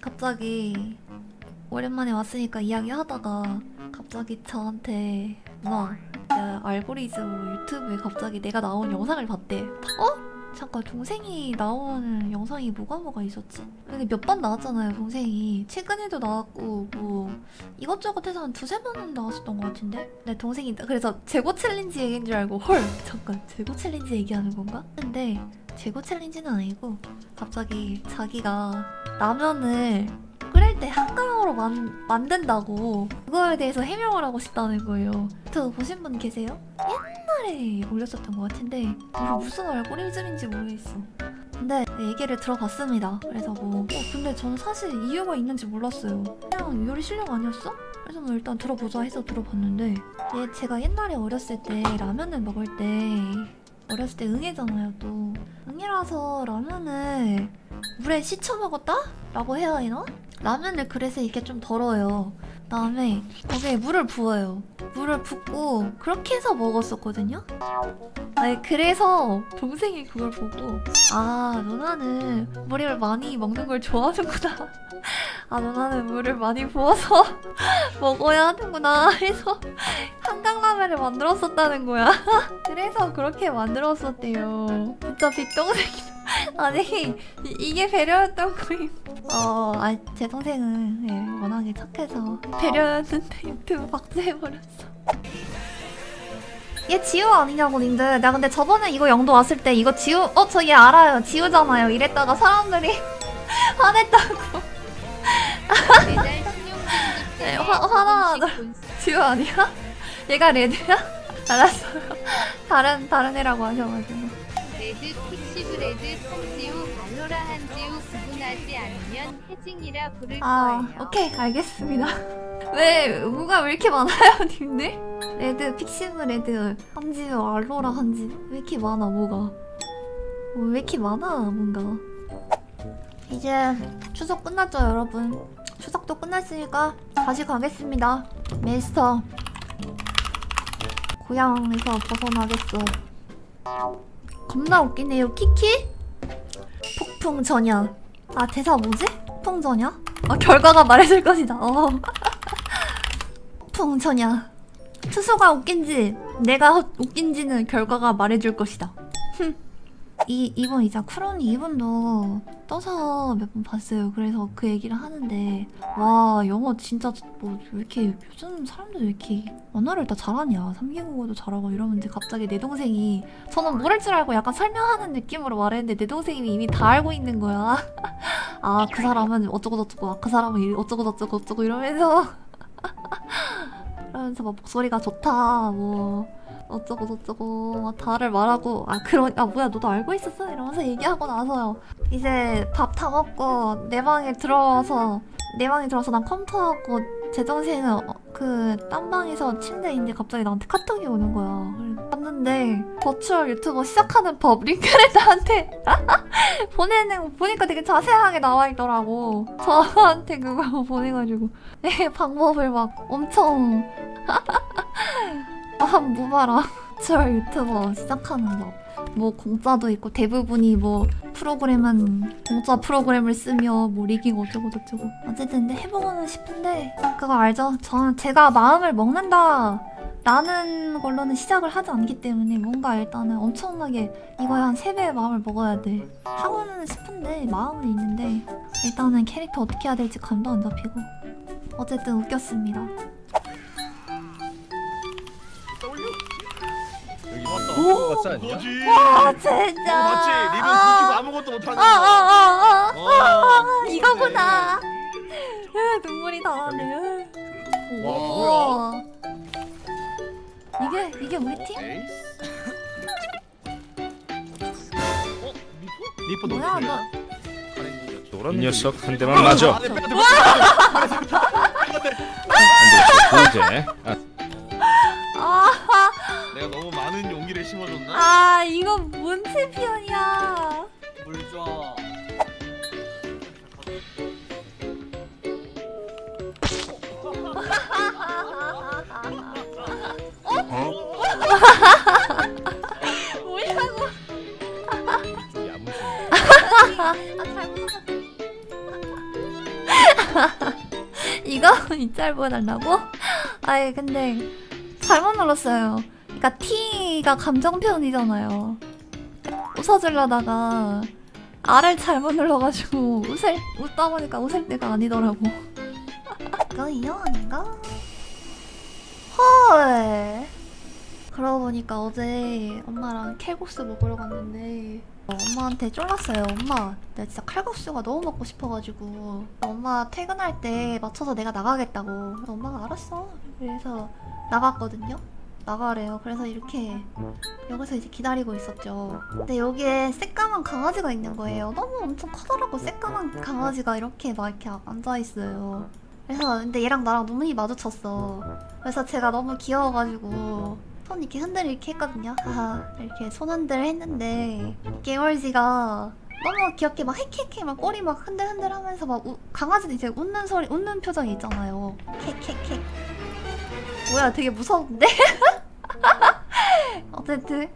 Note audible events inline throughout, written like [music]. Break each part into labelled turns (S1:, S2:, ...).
S1: 갑자기 오랜만에 왔으니까 이야기하다가 갑자기 저한테 누나 야, 알고리즘으로 유튜브에 갑자기 내가 나온 영상을 봤대. 어? 잠깐 동생이 나온 영상이 뭐가 뭐가 있었지? 근데 몇 번 나왔잖아요 동생이 최근에도 나왔고 뭐 이것저것 해서 한 두세 번은 나왔었던 것 같은데 내 동생이 그래서 재고 챌린지 얘기인 줄 알고 헐 잠깐 재고 챌린지 얘기하는 건가? 근데 재고 챌린지는 아니고 갑자기 자기가 라면을 끓일 때 한가형으로 만, 만든다고 그거에 대해서 해명을 하고 싶다는 거예요. 저 보신 분 계세요? 옛날에 올렸었던 것 같은데 이거 무슨 알고리즘인지 모르겠어. 근데 얘기를 들어봤습니다. 그래서 뭐 어, 근데 저는 사실 이유가 있는지 몰랐어요. 그냥 요리 실력 아니었어? 그래서 뭐 일단 들어보자 해서 들어봤는데 얘 제가 옛날에 어렸을 때 라면을 먹을 때 어렸을 때 응애잖아요 또 응애라서 라면을 물에 씻혀 먹었다? 라고 해야 하나? 라면을 그래서 이게 좀 덜어요 그다음에 거기에 물을 부어요 물을 붓고 그렇게 해서 먹었었거든요 아니 그래서 동생이 그걸 보고 아 누나는 물을 많이 먹는 걸 좋아하는구나 아 누나는 물을 많이 부어서 [laughs] 먹어야 하는구나 해서 한강라면을 만들었었다는 거야 [laughs] 그래서 그렇게 만들었었대요. 진짜 빅동생이다. 아니 이, 이게 배려였던 거임. 어, 아, 제 동생은 예, 워낙에 착해서 배려였는데 유튜브 박제해버렸어. 얘 지우 아니냐고 님들. 나 근데 저번에 이거 영도 왔을 때 이거 지우 어 저 얘 알아요. 지우잖아요. 이랬다가 사람들이 [laughs] 화냈다고.
S2: 매달 [laughs]
S1: 네, 화- 화나- 지우 아니야? 얘가 레드야? [laughs] 알았어요. 다른 다른 애라고 하셔가지고.
S2: 레드 픽시브 레드 탕지우 발로라 한지우 구분하지 않으면 해징이라 부를
S1: 아,
S2: 거예요.
S1: 오케이, 알겠습니다. [laughs] 왜, 뭐가 왜 이렇게 많아요, 님들? 레드, 픽시브 레드, 한지우, 알로라 한지우. 왜 이렇게 많아, 뭐가? 뭐, 왜 이렇게 많아, 뭔가. 이제 추석 끝났죠, 여러분? 추석도 끝났으니까 다시 가겠습니다. 메스터. 고향에서 벗어나겠어. 겁나 웃기네요, 키키? 폭풍 전야. 아, 대사 뭐지? 폭풍 전야? 어, 결과가 말해줄 것이다. 어. [laughs] 풍처냐. 투수가 웃긴지 내가 헛- 웃긴지는 결과가 말해줄 것이다. 흠. 이 이분 이제 쿠로니 이분도 떠서 몇 번 봤어요. 그래서 그 얘기를 하는데 와 영어 진짜 뭐 왜 이렇게 요즘 사람들 왜 이렇게 언어를 다 잘하냐. 삼개국어도 잘하고 이러는데 갑자기 내 동생이 저는 모를 줄 알고 약간 설명하는 느낌으로 말했는데 내 동생이 이미 다 알고 있는 거야. [laughs] 아 그 사람은 어쩌고 저쩌고 아, 그 사람은 이- 어쩌고 저쩌고 어쩌고 이러면서 [laughs] 그러면서 막 목소리가 좋다 뭐 어쩌고 저쩌고. 막 다를 말하고 아 그런 아 뭐야 너도 알고 있었어? 이러면서 얘기하고 나서요. 이제 밥 다 먹고 내 방에 들어와서 내 방에 들어서 난 컴퓨터 하고 제 동생은 어, 그딴 방에서 침대에 있는데 갑자기 나한테 카톡이 오는 거야. 봤는데 버추얼 유튜버 시작하는 법 링크를 [laughs] 나한테 [laughs] 보내는 거 보니까 되게 자세하게 나와 있더라고. 저한테 그거 [laughs] 보내가지고. 내 방법을 막 엄청 아 무바라 [laughs] 저 유튜버 시작하는 법. 뭐 공짜도 있고 대부분이 뭐 프로그램은 공짜 프로그램을 쓰며 뭐 리깅 어쩌고 저쩌고 어쨌든 근데 해보고는 싶은데 그거 알죠? 저는 제가 마음을 먹는다 라는 걸로는 시작을 하지 않기 때문에 뭔가 일단은 엄청나게 이거에 한 3배의 마음을 먹어야 돼 하고는 싶은데 마음은 있는데 일단은 캐릭터 어떻게 해야 될지 감도 안 잡히고 어쨌든 웃겼습니다
S3: 같지 않냐?
S4: 뭐지?
S1: 아 진짜
S4: 맞지? 리뷰
S1: 아,
S4: 숨기고 아무것도 못하는 거.
S1: 아아아아
S4: 어.
S1: 아, 이거구나 으, 눈물이 다 나네
S4: 와,
S1: 우와. 이게 이게 우리 팀?
S4: 에이스. 어? 리포? 리포
S1: 뭐야 너
S3: 노란
S5: 이 녀석 한
S4: 아,
S5: 대만 맞아.
S4: 안 돼, 빼야 돼,
S5: 안돼. 아,
S1: 아,
S4: 심어줬나?
S1: 아 이거 뭔 챔피언이야
S4: 물 줘.
S1: 뭐냐고
S3: 야무지네.
S1: 아 잘못 이거 [laughs] 이짤 보여달라고? 아이 근데 잘못 눌렀어요. 그러니까 T가 감정 표현이잖아요. 웃어주려다가 R을 잘못 눌러가지고 웃을 웃다 보니까 웃을 때가 아니더라고. [laughs] 이거 이형 아닌가? 헐. 그러고 보니까 어제 엄마랑 칼국수 먹으러 갔는데 어, 엄마한테 쫄랐어요. 엄마, 내가 진짜 칼국수가 너무 먹고 싶어가지고 엄마 퇴근할 때 맞춰서 내가 나가겠다고. 엄마가 알았어. 그래서 나갔거든요. 나가래요. 그래서 이렇게 여기서 이제 기다리고 있었죠. 근데 여기에 새까만 강아지가 있는 거예요. 너무 엄청 커다랗고 새까만 강아지가 이렇게 막 이렇게 앉아 있어요. 그래서 근데 얘랑 나랑 눈이 마주쳤어. 그래서 제가 너무 귀여워가지고 손 이렇게 흔들 이렇게 했거든요. 하하 이렇게 손 흔들 했는데 개월지가 너무 귀엽게 막 헤케케 막 꼬리 막 흔들흔들 하면서 막 우, 강아지도 이제 웃는 소리 웃는 표정이 있잖아요. 캑캑캑 뭐야 되게 무서운데? [laughs] [laughs] 어쨌든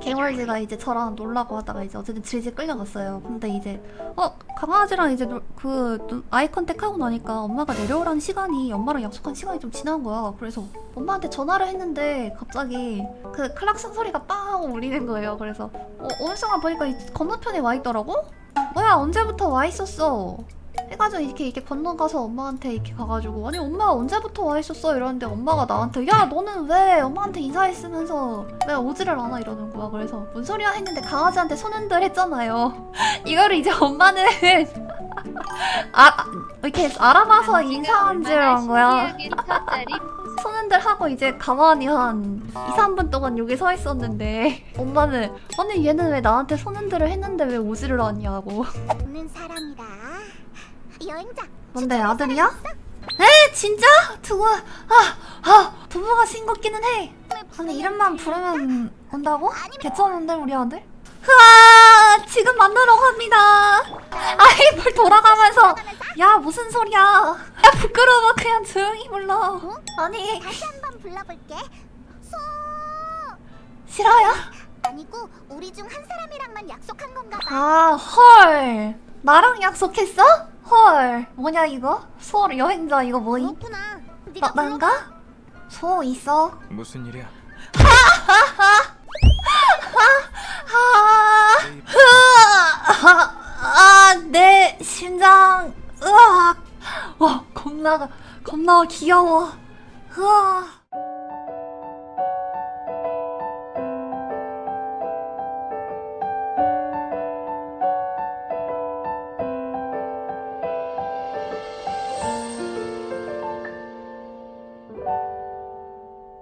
S1: 개월지가 이제 저랑 놀라고 하다가 이제 어쨌든 질질 끌려갔어요. 근데 이제 어 강아지랑 이제 놀- 그 눈- 아이 컨택 하고 나니까 엄마가 내려오라는 시간이 엄마랑 약속한 시간이 좀 지난 거야. 그래서 엄마한테 전화를 했는데 갑자기 그 클락슨 소리가 빵 하고 울리는 거예요. 그래서 어, 어느 순간 보니까 이 건너편에 와 있더라고? 뭐야 언제부터 와 있었어? 해가지고 이렇게 이렇게 건너가서 엄마한테 이렇게 가가지고 아니 엄마가 언제부터 와 있었어? 이러는데 엄마가 나한테 야 너는 왜 엄마한테 인사했으면서 왜 오지를 않아? 이러는 거야. 그래서 뭔 소리야? 했는데 강아지한테 손 흔들 했잖아요. [laughs] 이거를 이제 엄마는 [laughs] 아 이렇게 알아봐서 인사한 줄 한 거야. [laughs] 손 흔들 하고 이제 가만히 한 2, 3분 동안 여기 서 있었는데 엄마는 아니 얘는 왜 나한테 손 흔들을 했는데 왜 오지를 않냐고.
S3: 없는 사람이다. 여행자.
S1: 뭔데 아들이야? 에 진짜? 두부 아아 두부가 싱겁기는 해 아니 이름만 부르면 온다고? 괜찮은데 우리 아들? 흐아 지금 만나러 갑니다 아이 뭘 돌아가면서 야 무슨 소리야 야 부끄러워 그냥 조용히 불러 아니
S3: 다시 한번 불러볼게. 소
S1: 싫어요?
S3: 아니고 우리 중 한 사람이랑만 약속한 건가 봐.
S1: 아 헐 나랑 약속했어? 헐 뭐냐 이거? 소 여행자 이거 뭐임?
S3: 그렇구나.
S1: 나,
S3: 네가 불러.
S1: 난가? 소 있어
S5: 무슨 일이야?
S1: 아, 아, 내 심장, 으악, 와, 겁나, 겁나 귀여워. 으악.